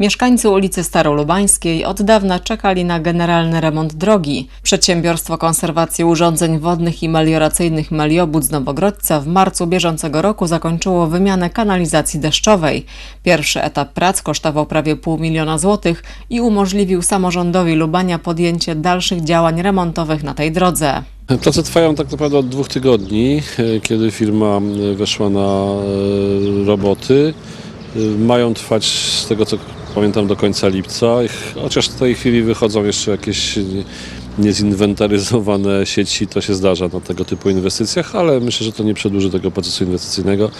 Mieszkańcy ulicy Starolubańskiej od dawna czekali na generalny remont drogi. Przedsiębiorstwo Konserwacji Urządzeń Wodnych i Melioracyjnych Meliobud z Nowogrodzca w marcu bieżącego roku zakończyło wymianę kanalizacji deszczowej. Pierwszy etap prac kosztował prawie pół miliona złotych i umożliwił samorządowi Lubania podjęcie dalszych działań remontowych na tej drodze. Prace trwają tak naprawdę od dwóch tygodni, e, kiedy firma e, weszła na e, roboty. Mają trwać z tego co pamiętam do końca lipca, chociaż w tej chwili wychodzą jeszcze jakieś nie- niezinwentaryzowane sieci, to się zdarza na tego typu inwestycjach, ale myślę, że to nie przedłuży tego procesu inwestycyjnego.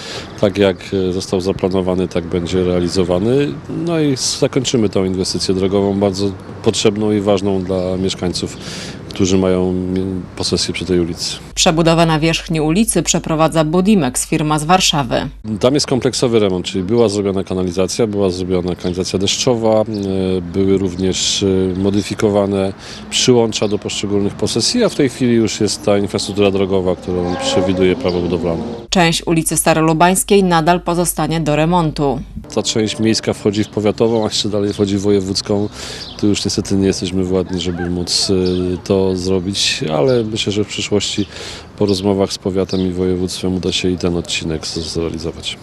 Tak jak e, został zaplanowany, tak będzie realizowany. No i zakończymy tą inwestycję drogową, bardzo potrzebną i ważną dla mieszkańców, którzy mają posesję przy tej ulicy. Przebudowę na wierzchni ulicy przeprowadza Budimex, firma z Warszawy. Tam jest kompleksowy remont, czyli była zrobiona kanalizacja, była zrobiona kanalizacja deszczowa, e, były również e, modyfikowane przyłącza do poszczególnych posesji, a w tej chwili już jest ta infrastruktura drogowa, którą przewiduje prawo budowlane. Część ulicy Starolubańskiej nadal pozostanie do remontu. Ta część miejska wchodzi w powiatową, a jeszcze dalej wchodzi w wojewódzką. Tu już niestety nie jesteśmy władni, żeby móc e, to zrobić, ale myślę, że w przyszłości po rozmowach z powiatem i województwem uda się i ten odcinek zrealizować.